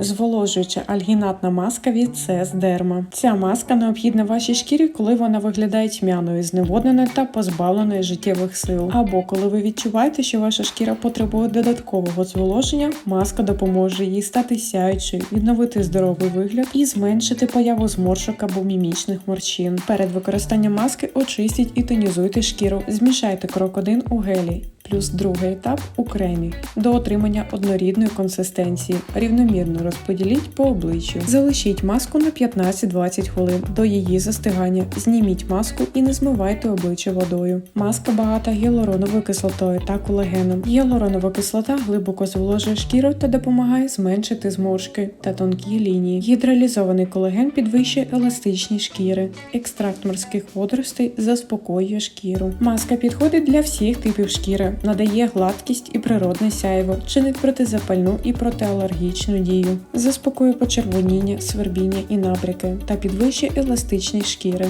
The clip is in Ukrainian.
Зволожуюча альгінатна маска від CS Derma. Ця маска необхідна вашій шкірі, коли вона виглядає тьмяною, зневодненою та позбавленою життєвих сил. Або коли ви відчуваєте, що ваша шкіра потребує додаткового зволоження, маска допоможе їй стати сяючою, відновити здоровий вигляд і зменшити появу зморшок або мімічних морщин. Перед використанням маски очистіть і тонізуйте шкіру. Змішайте крок 1 у гелі. Плюс другий етап у кремі до отримання однорідної консистенції. Рівномірно розподіліть по обличчю. Залишіть маску на 15-20 хвилин до її застигання. Зніміть маску і не змивайте обличчя водою. Маска багата гіалуроновою кислотою та колагеном. Гіалуронова кислота глибоко зволожує шкіру та допомагає зменшити зморшки та тонкі лінії. Гідралізований колаген підвищує еластичність шкіри. Екстракт морських водоростей заспокоює шкіру. Маска підходить для всіх типів шкіри, надає гладкість і природне сяйво, чинить протизапальну і протиалергічну дію, заспокоює почервоніння, свербіння і набряки та підвищує еластичність шкіри.